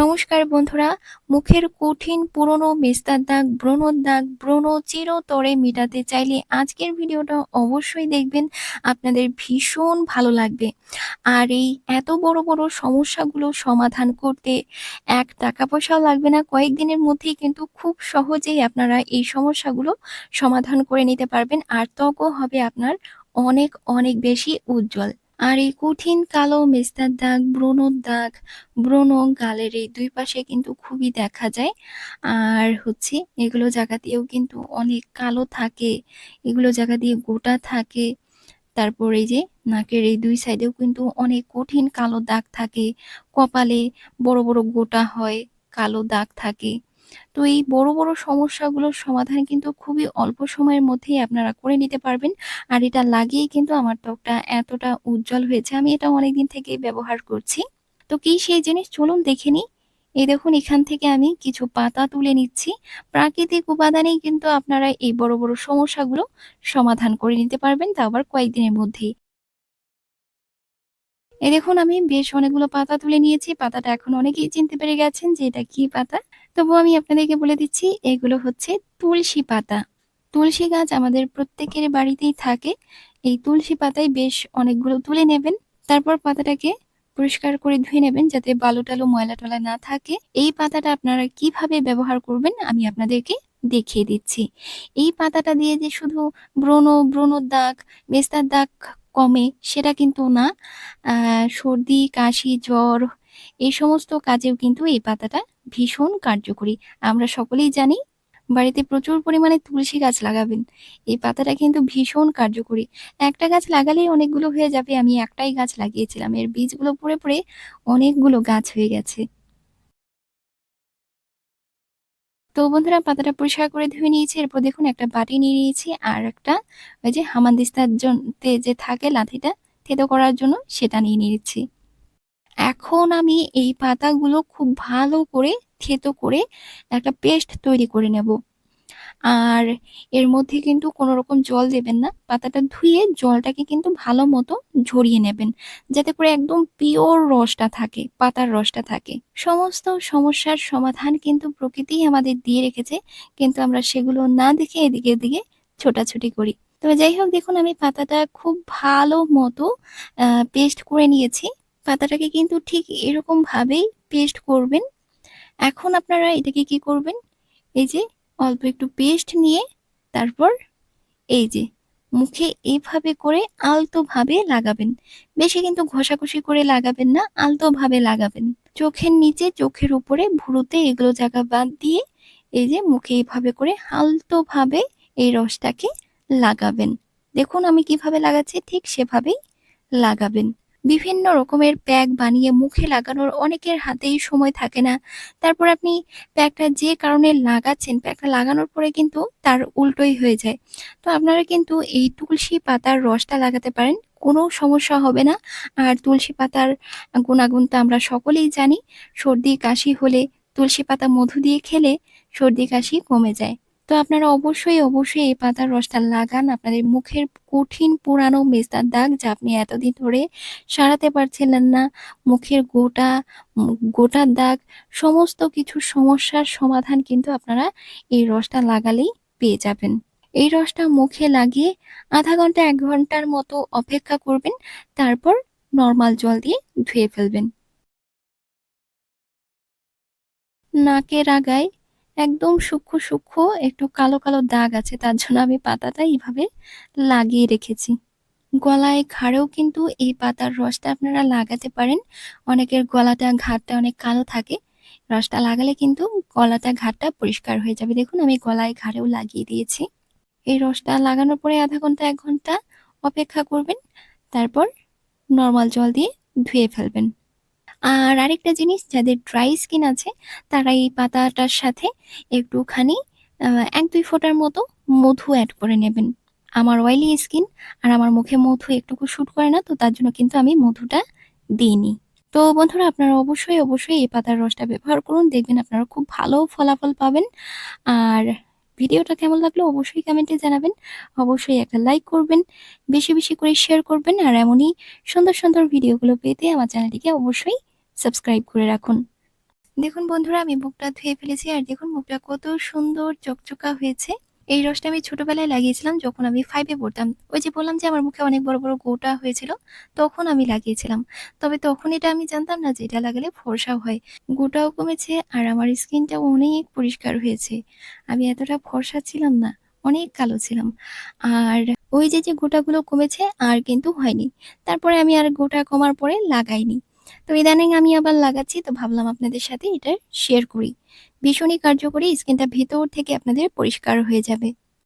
নমস্কার বন্ধুরা। মুখের কঠিন, পুরনো মেস্তার দাগ, ব্রণর দাগ, ব্রণ চিরতরে মেটাতে চাইলে আজকের ভিডিওটা অবশ্যই দেখবেন। আপনাদের ভীষণ ভালো লাগবে। আর এই এত বড় বড় সমস্যাগুলো সমাধান করতে এক টাকা পয়সাও লাগবে না। কয়েকদিনের মধ্যেই কিন্তু খুব সহজেই আপনারা এই সমস্যাগুলো সমাধান করে নিতে পারবেন। আর ত্বকও হবে আপনার অনেক অনেক বেশি উজ্জ্বল। আর এই কঠিন কালো মেস্তার দাগ, ব্রণর দাগ, ব্রণ গালের এই দুই পাশে কিন্তু খুবই দেখা যায়। আর হচ্ছে এগুলো জায়গা দিয়েও কিন্তু অনেক কালো থাকে, এগুলো জায়গা দিয়ে গোটা থাকে। তারপর এই যে নাকের এই দুই সাইডেও কিন্তু অনেক কঠিন কালো দাগ থাকে। কপালে বড় বড় গোটা হয়, কালো দাগ থাকে। তো এই বড় বড় সমস্যাগুলোর সমাধান কিন্তু খুবই অল্প সময়ের মধ্যেই আপনারা করে নিতে পারবেন। আর এটা লাগিয়েই কিন্তু আমার ত্বকটা এতটা উজ্জ্বল হয়েছে, আমি এটা অনেকদিন থেকেই ব্যবহার করছি। তো কি সেই জিনিস? চলুন দেখে নিই। এই দেখুন, এখান থেকে আমি কিছু পাতা তুলে নিচ্ছি। প্রাকৃতিক উপাদানেই কিন্তু আপনারা এই বড় বড় সমস্যাগুলো সমাধান করে নিতে পারবেন তা আবার কয়েকদিনের মধ্যেই। এই দেখুন, আমি বেশ অনেকগুলো পাতা তুলে নিয়েছি। পাতাটা এখন অনেকেই চিনতে পেরে গেছেন যে এটা কি পাতা। তবু আমি আপনাদেরকে বলে দিচ্ছি, এগুলো হচ্ছে তুলসী পাতা। তুলসী গাছ আমাদের প্রত্যেকের বাড়িতেই থাকে। এই তুলসী পাতায় বেশ অনেকগুলো তুলে নেবেন। তারপর পাতাটাকে পরিষ্কার করে ধুয়ে নেবেন যাতে বালু টালু, ময়লা টলা না থাকে। এই পাতাটা আপনারা কীভাবে ব্যবহার করবেন আমি আপনাদেরকে দেখিয়ে দিচ্ছি। এই পাতাটা দিয়ে যে শুধু ব্রণ ব্রণর দাগ মেস্তার দাগ কমে, সেটা কিন্তু না। সর্দি, কাশি, জ্বর, এই সমস্ত কাজেও কিন্তু এই পাতাটা ভীষণ কার্যকরী। আমরা সকলেই জানি, বাড়িতে প্রচুর পরিমাণে তুলসী গাছ লাগাবেন। এই পাতাটা কিন্তু ভীষণ কার্যকরী। একটা গাছ লাগালেই অনেকগুলো হয়ে যাবে। আমি একটাই গাছ লাগিয়েছিলাম। এর বীজগুলো পড়ে পড়ে অনেকগুলো গাছ হয়ে গেছে। তো বন্ধুরা পাতাটা পরিষ্কার করে ধুয়ে নিয়েছি, এরপর দেখুন একটা বাটি নিয়ে নিয়েছি আর একটা ওই যে হামানদিস্তার জন্যে যে থাকে লাঠিটা, থেতো করার জন্য সেটা নিয়ে নিয়েছি। এখন আমি এই পাতাগুলো খুব ভালো করে থেতো করে একটা পেস্ট তৈরি করে নেব। আর এর মধ্যে কিন্তু কোনো রকম জল দেবেন না। পাতাটা ধুয়ে জলটাকে কিন্তু ভালো মতো ঝরিয়ে নেবেন। যাতে করে একদম পিওর রসটা থাকে, পাতার রসটা থাকে। সমস্ত সমস্যার সমাধান কিন্তু প্রকৃতিই আমাদের দিয়ে রেখেছে। কিন্তু আমরা সেগুলো না দেখে এদিকে এদিকে ছোটাছুটি করি। তবে যাই হোক, দেখুন আমি পাতাটা খুব ভালো মতো পেস্ট করে নিয়েছি। পাতাটাকে কিন্তু ঠিক এরকম ভাবেই পেস্ট করবেন। এখন আপনারা এটাকে কি করবেন? এই যে অল্প একটু পেস্ট নিয়ে তারপর এই যে মুখে এইভাবে করে আলতোভাবে লাগাবেন। বেশি কিন্তু ঘষাঘষি করে লাগাবেন না, আলতোভাবে লাগাবেন। চোখের নিচে, চোখের উপরে ভুরুতে এগুলো জায়গা বাদ দিয়ে এই যে মুখে এইভাবে করে আলতোভাবে এই রসটাকে লাগাবেন। দেখুন আমি কীভাবে লাগাচ্ছি, ঠিক সেভাবেই লাগাবেন। বিভিন্ন রকমের প্যাক বানিয়ে মুখে লাগানোর অনেকের হাতেই সময় থাকে না। তারপর আপনি প্যাকটা যে কারণে লাগাচ্ছেন প্যাকটা লাগানোর পরে কিন্তু তার উল্টোই হয়ে যায়। তো আপনারা কিন্তু এই তুলসী পাতার রসটা লাগাতে পারেন, কোনো সমস্যা হবে না। আর তুলসী পাতার গুণাগুণ তো আমরা সকলেই জানি, সর্দি কাশি হলে তুলসী পাতা মধু দিয়ে খেলে সর্দি কাশি কমে যায়। তো আপনারা অবশ্যই অবশ্যই এই পাতার রসটা লাগান। আপনাদের মুখের কঠিন পুরানো মেস্তার দাগ যা আপনি এতদিন ধরে সারাতে পারছিলেন না, মুখের গোটা গোটার দাগ, সমস্ত কিছু সমস্যার সমাধান কিন্তু আপনারা এই রসটা লাগালেই পেয়ে যাবেন। এই রসটা মুখে লাগিয়ে আধা ঘণ্টা, এক ঘণ্টার মতো অপেক্ষা করবেন, তারপর নর্মাল জল দিয়ে ধুয়ে ফেলবেন। নাকের আগায় একদম সূক্ষ্ম সূক্ষ্ম, একটু কালো কালো দাগ আছে, তার জন্য আমি পাতাটা এইভাবে লাগিয়ে রেখেছি। গলায় ঘাড়েও কিন্তু এই পাতার রসটা আপনারা লাগাতে পারেন। অনেকের গলাটা ঘাটটা অনেক কালো থাকে। রসটা লাগালে কিন্তু গলাটা ঘাটটা পরিষ্কার হয়ে যাবে। দেখুন, আমি গলায় ঘাড়েও লাগিয়ে দিয়েছি। এই রসটা লাগানোর পরে আধা ঘণ্টা, এক ঘণ্টা অপেক্ষা করবেন। তারপর নর্মাল জল দিয়ে ধুয়ে ফেলবেন। আর আরেকটা জিনিস, যাদের ড্রাই স্কিন আছে, তারা এই পাতাটার সাথে একটুখানি এক দুই ফোঁটার মতো মধু অ্যাড করে নেবেন। আমার অয়েলি স্কিন আর আমার মুখে মধু একটুকু শ্যুট করে না, তো তার জন্য কিন্তু আমি মধুটা দিইনি। তো বন্ধুরা, আপনারা অবশ্যই অবশ্যই এই পাতার রসটা ব্যবহার করুন। দেখবেন আপনারা খুব ভালো ফলাফল পাবেন। আর ভিডিওটা কেমন লাগল অবশ্যই কমেন্টে জানাবেন। অবশ্যই একটা লাইক করবেন, বেশি বেশি করে শেয়ার করবেন আর এমনই সুন্দর সুন্দর ভিডিওগুলো পেতে আমার চ্যানেলটিকে অবশ্যই সাবস্ক্রাইব করে রাখুন। দেখুন বন্ধুরা, আমি মুখটা ধুয়ে ফেলেছি আর দেখুন মুখটা কত সুন্দর চকচকা হয়েছে। এই রসটা আমি ছোটবেলায় লাগিয়েছিলাম যখন আমি ফাইভে পড়তাম। ওই যে বললাম যে আমার মুখে অনেক বড় বড় গোটা হয়েছিল, তখন আমি লাগিয়েছিলাম। তবে তখন এটা আমি জানতাম না যে এটা লাগালে ফর্সা হয়। গোটাও কমেছে আর আমার স্কিনটাও অনেক পরিষ্কার হয়েছে। আমি এতটা ফর্সা ছিলাম না, অনেক কালো ছিলাম। আর ওই যে যে গোটাগুলো কমেছে আর কিন্তু হয়নি। তারপরে আমি আর গোটা কমার পরে লাগাইনি। তো ইদানিং আমি আবার লাগাচ্ছি, তো ভাবলাম আপনাদের সাথে এটা শেয়ার করি। ভীষণই কার্যকরী স্কিনটা ভেতর থেকে আপনাদের পরিষ্কার হয়ে যাবে।